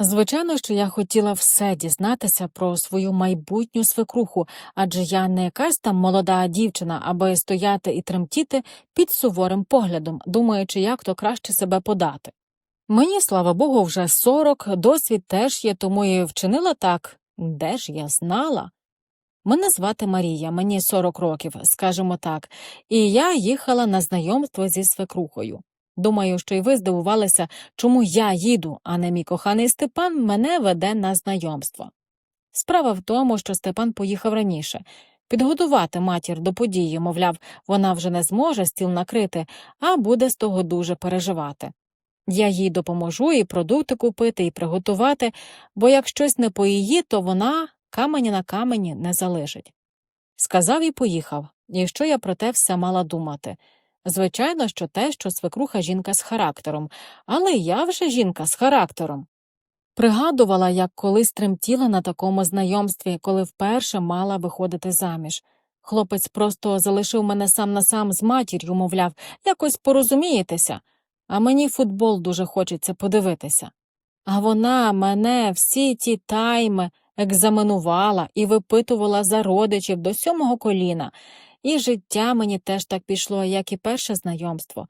Звичайно, що я хотіла все дізнатися про свою майбутню свекруху, адже я не якась там молода дівчина, аби стояти і тремтіти під суворим поглядом, думаючи, як то краще себе подати. Мені, слава Богу, вже сорок, досвід теж є, тому і вчинила так. Де ж я знала? Мене звати Марія, мені 40 років, скажімо так, і я їхала на знайомство зі свекрухою. Думаю, що й ви здивувалися, чому я їду, а не мій коханий Степан мене веде на знайомство. Справа в тому, що Степан поїхав раніше. Підготувати матір до події, мовляв, вона вже не зможе стіл накрити, а буде з того дуже переживати. Я їй допоможу і продукти купити, і приготувати, бо як щось не по її, то вона каменя на камені не залишить. Сказав і поїхав, і що я про те все мала думати. Звичайно, що те, що свекруха жінка з характером, але я вже жінка з характером. Пригадувала, як колись тремтіла на такому знайомстві, коли вперше мала виходити заміж. Хлопець просто залишив мене сам на сам з матір'ю, мовляв, якось порозумієтеся, а мені футбол дуже хочеться подивитися. А вона мене всі ті тайми екзаменувала і випитувала за родичів до сьомого коліна, і життя мені теж так пішло, як і перше знайомство.